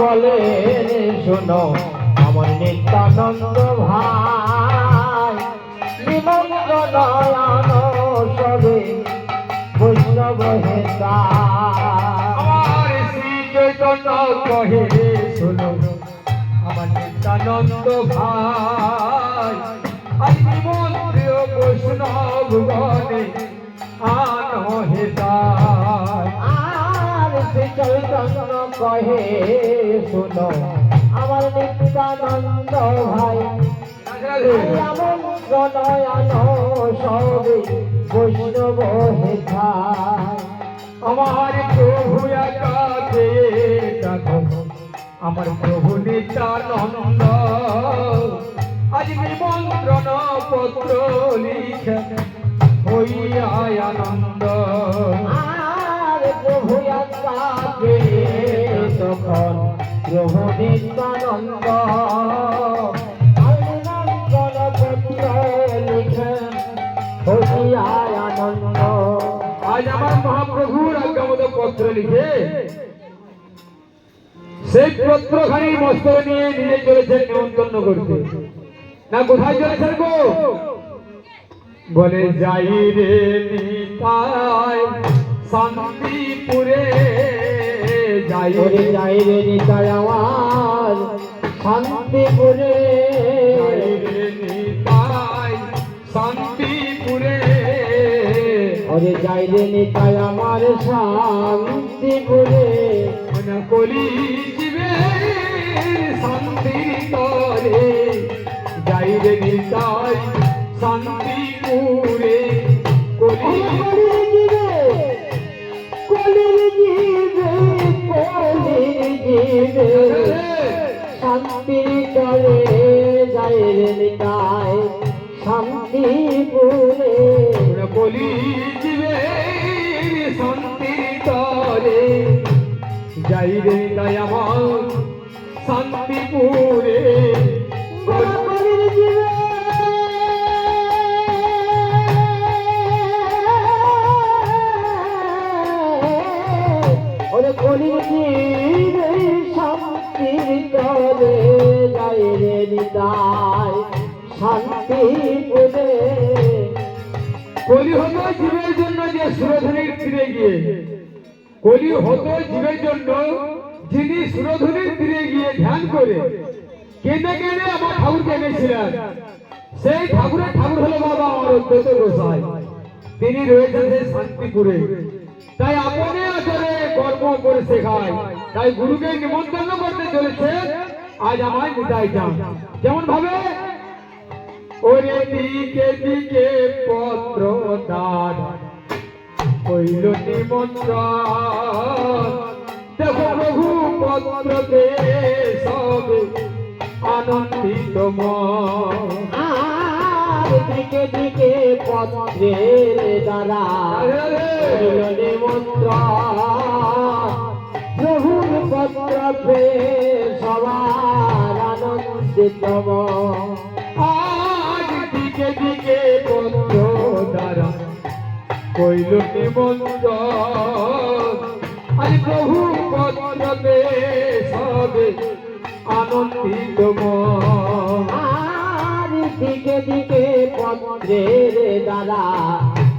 বলে শোনো আমার নিত্যানন্দ ভাই নিমন্ত্রণ আনো সবে বৈষ্ণব হেতা আমার শ্রী চৈতন্য কহে শোনো আমার নিত্যানন্দ ভাই আজ নিমন্ত্রীয় বৈষ্ণব আমার নিত্যানন্দ ভাই সবে বৈষ্ণব হেথায় আমার প্রভু একাতে আমার প্রভু নিত্যানন্দ, আজ নিমন্ত্রণ পত্র পত্র লিখে সেই পত্রখানি মস্তক নিয়ে নিজে চলেছেন নিমন্ত্রণ করতে। না কোথায় চলেছেন গো? বলে যাই রে নিতাই শান্তিপুরে যাই রে যাই রে নিতাই আমার শান্তিপুরে। যাই রে নিতাই শান্তিপুরে। ওরে যাই রে নিতাই আমার শান্তিপুরে মন কলি জীবে শান্তি তরে। যাই রে নিতাই শান্তিপুরে কলি কলির জীবে কলির জীবে শান্তির তরে যাই রে নিতাই মন কলি যাই রে আমার শান্তিপুরে। ওরে কলির জীবে শান্তির তরে যাই রে নিতাই শান্তিপুরে কলি হতো জীবের জন্য যে সুরধনির তীরে গিয়ে। কলি হতো জীবের জন্য, যিনি সুরধনির তীরে গিয়ে ধ্যান করে কেঁদে কেঁদে আমার ঠাকুরকে এনেছিলেন। সেই ঠাকুরের ঠাকুর হলো বাবা আমার অত্যন্ত গোসাই। তিনি রয়েছেন সেই শান্তিপুরে। তাই আপনি আচরে কর্ম করে শেখায় তাই গুরুকে নিমন্ত্রণ করতে চলেছে। আজ আমায় নিতাই যান যেমন ভাবে, ওরে দিকে দিকে পত্র দান। হইল নিমন্ত্রণ। দেখো প্রভু পত্রতে সব আনন্দিত মন। দিকে দিকে পত্রের দ্বারা হইল নিমন্ত্রণ। প্রভুর পত্র সবার আনন্দিত হইল নিমন্ত্রণ আজ প্রভু পত্রতে সবে আনন্দিত। আর দিকে দিকে পত্রের দ্বারা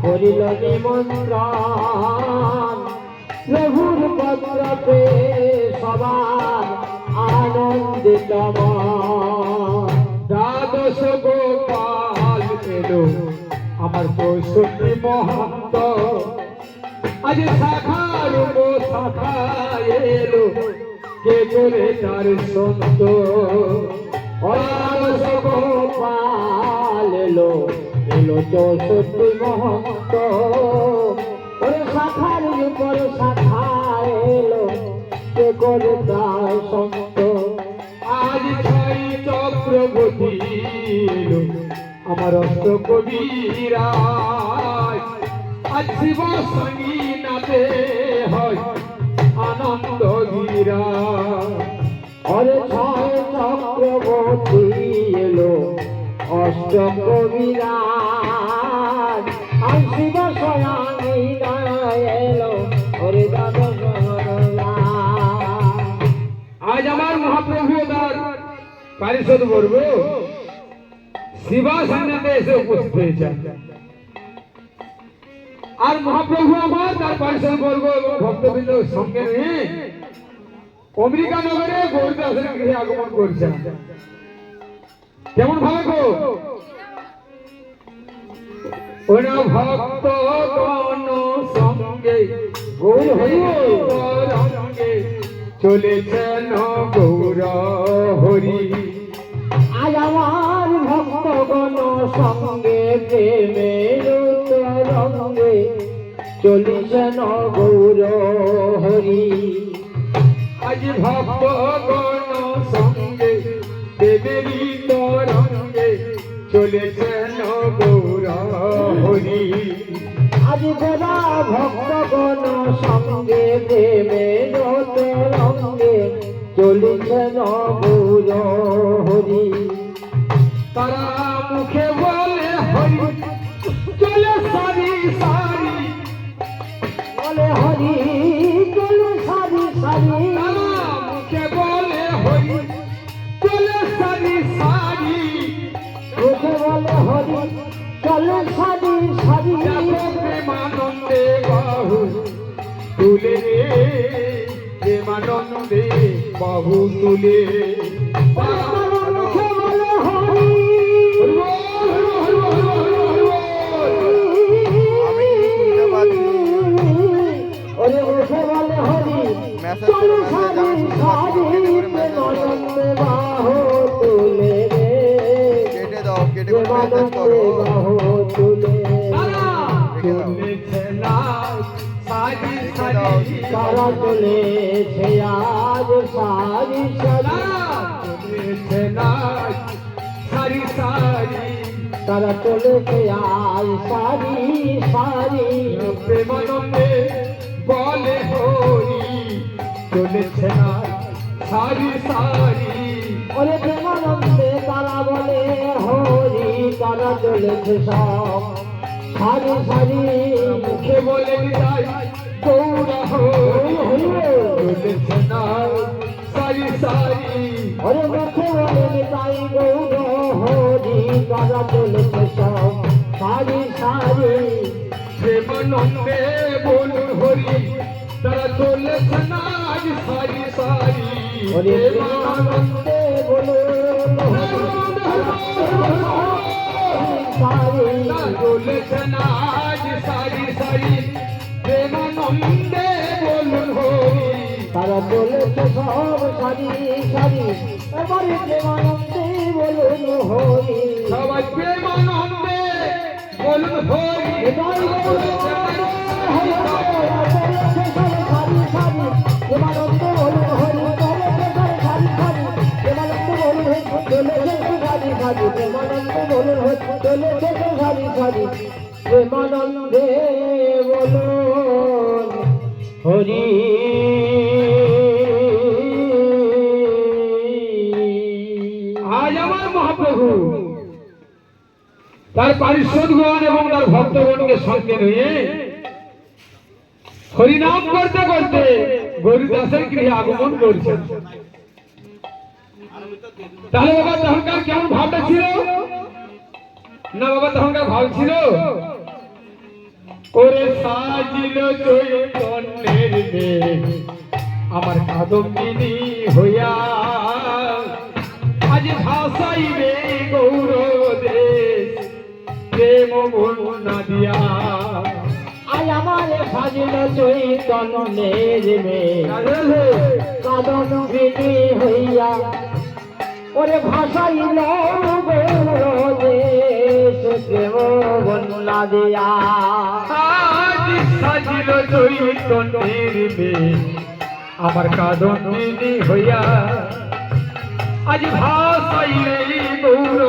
করিল নিমন্ত্রণ প্রভুর পেয়ে সবার আনন্দিত। দ্বাদশ গোপাল এলো আমার কৌশলী মহন্ত। আজ শাখার শাখা এলো কে করে তার সন্ত। অনারস গোপাল এলো চৌষট্টি রক্ত কবিরা আসিব সঙ্গীনাতে হয় আনন্দ গিরা অরে ছয় চক্রবর্তী এলো অষ্ট কবিরাজ। আসিব এলো অরে আজ আমার মহাপ্রভু এবার পারিষদ শিবাসান্নাতে এসে উপস্থিত হয়েছেন। আর মহাপ্রভু আমার, তার বর্গ এবং ভক্তবৃন্দ সঙ্গে নিয়ে নগরে গৃহে আগমন করছেন। কেমন ভক্ত গণ সঙ্গে চলেছেন গৌর হরি সঙ্গে প্রেমের রঙ্গে চলিছেন গৌর হরি। আজ ভক্ত গণ সঙ্গে দেবেরই তরঙ্গে চলেছেন গৌর হরি। আজ গোরা ভক্তগণ সঙ্গে প্রেমের রঙ্গে চলিছেন গৌর বলে হরি চলো সারি সারি। মুখে বলে হরি চলে সারি সারি। মুখে বলে হরি চলো সারি সারি। প্রেমানন্দে বাহু তুলে রে প্রেমানন্দে বাহু তুলে। সারি সারি তারা চলেছে আজ সারি সারি তারা চলেছে আজ সারি সারি প্রেমানন্দে বলে হরি চলেছে না সারি সারি ওরে প্রেমানন্দে তারা বলে হরি। তারা চলেছে সব সারি সারি মুখে বলে যাই তারা চলেছে না সারি সারি হরি তারা চলেছে সব সারি সারি এবারে প্রেমানন্দে বলুন হরি সবাই প্রেমানন্দে বলুন হরি এটাই গৌর হরি সারি সারি প্রেমানন্দে হরি প্রেমানন্দে বলুন হরি। আজ আমার মহাপ্রভু, তার পারিষদগণ এবং তার ভক্তগণকে সঙ্গে নিয়ে হরিনাম করতে করতে গরিদাসের গৃহে আগমন করছেন। তাহলে বাবা তখনকার কেমন ভাবটা ছিল? না বাবা, তখনকার ভাব ছিল? ওরে সাজিল আমার কাদম্বিনী হইয়া আজ ভাষাইবে গৌর দেশ, প্রেম বর্ণনা দিয়া। আজ আমার সাজিল চৈতন্যের মেয়ে কাদন বিনি হইয়া ওরে ভাষাইল দেশ প্রেম বন্যা দিয়া সাজিল আমার কাদম্বিনী হইয়া। আজ ভাষাইলে গৌর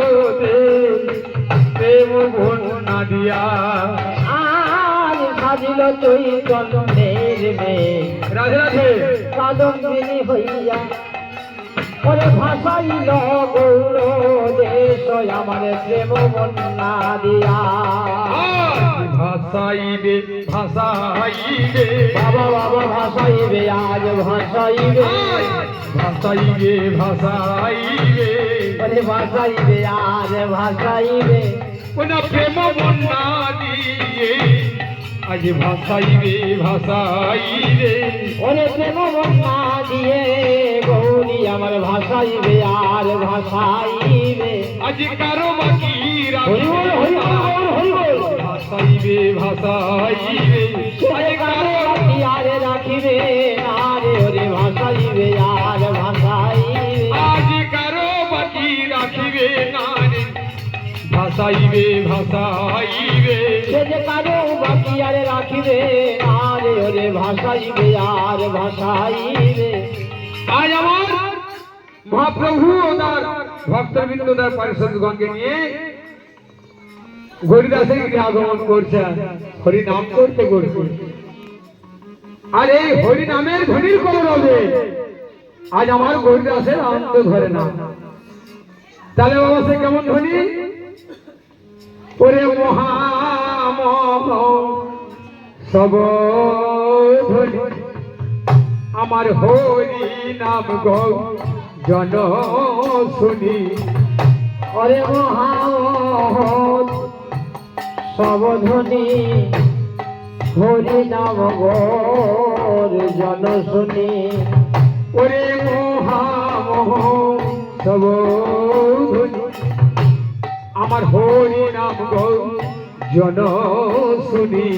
প্রেম বর্ণনা দিয়া সাজিল চৈতন্যের মেয়ে রাধে রাধে। কাদন বিনি হইয়া। ওরে ভাষাইল গৌর দেশ আমার প্রেম বন্যা দিয়া। আজ ভাষাইবে ভাষাইবে বাবা বাবা ভাষাইবে আজ ভাষাইবে আজ ভাসাইবে ভাসাইবে। ওরে ভাসাইবে আর ভাসাইবে। ওনা প্রেম বন্যা দিয়ে। আজ ভাসাইবে ভাসাইবে ওরে প্রেম বন্যা দিয়ে গৌরী আমার ভাসাইবে আর ভাসাইবে আজ কারও বাকি ভাসাইবে ভাসাইবে আজ কারও আরে রাখিবে আরে ওরে ভাসাইবে আর ভাসাইবে আজ কারও বাকি রাখিবে না ভাসাইবে ভাসাইবে সে যে কারও বাকি আরে রাখিবে আরে ওরে ভাসাইবে আর ভাসাইবে আজ আমার মহাপ্রভু ও তার ভক্তবৃন্দ, তার পারিষদগণকে নিয়ে হরিদাসের গৃহে আগমন করছে হরি নাম করতে করতে। আর এই হরি নামের ধ্বনির কলরবে আজ আমার হরিদাসের আনন্দ ধরে না। তাহলে বাবা, সে কেমন ধ্বনি? ওরে মহামহ সব আমার হরি নাম গো জন শুনি। ওরে মহামহৎ সবধ্বনি হরি নাম গোর জন শুনি। ওরে মহামহ সব আমার হরি নাম গো জন শুনি।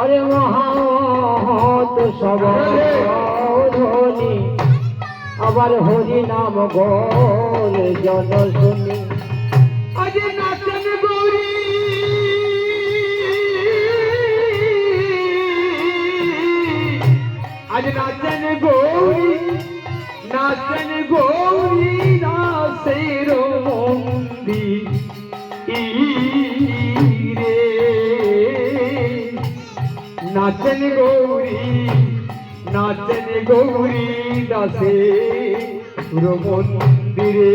ওরে মহামহৎ সবধ্বনি আবার হরি নাম গোর জন শুনি। আজ নাচন গৌরী। আজ নাচন গৌরী নাচন গৌরী। নাচন গৌরী নাচেন গৌরী দাসে মন্দিরে।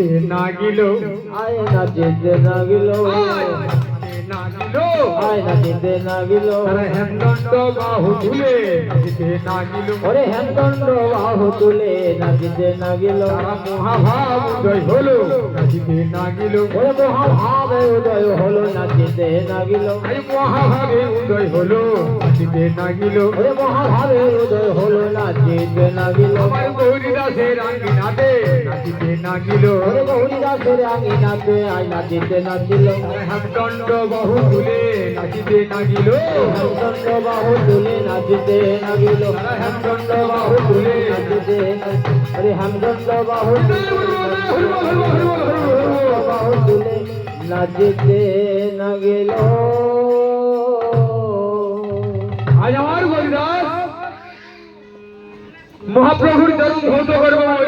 নাচিতে নাগিল আয় নাচিতে নাগিল আজ নাচিতে নাগিল আয় নাচিতে নাগিল তারা হেমদণ্ড বাহু তুলে নাচিতে নাগিল ওরে হেমদণ্ড বাহু তুলে নাচিতে নাগিল তারা মহাভাব উদয় হলো নাচিতে নাগিল ওরে মহাভাবে উদয় হলো নাচিতে নাগিল আজ মহাভাবে উদয় হলো নাচিতে নাগিল ওরে মহাভাবে উদয় হলো নাচিতে নাগিল আমার গৌরী দাসের আঙ্গিনাতে নাচিতে নাগিল ওরে গৌরী দাসের আঙিনাতে আয় নাচিতে নাচিল তারা হেমদণ্ড বাহু তুলে নাচিতে নাগিল। হেমদণ্ড বাহু তুলে নাচিতে নাগিল। হেমদণ্ড বাহু তুলে নাচিতে আরে হেমদণ্ড বাহু বাহু তুলে নাচিতে নাগিল। আজ আমার হরিদাস মহাপ্রভুর ধৌত করব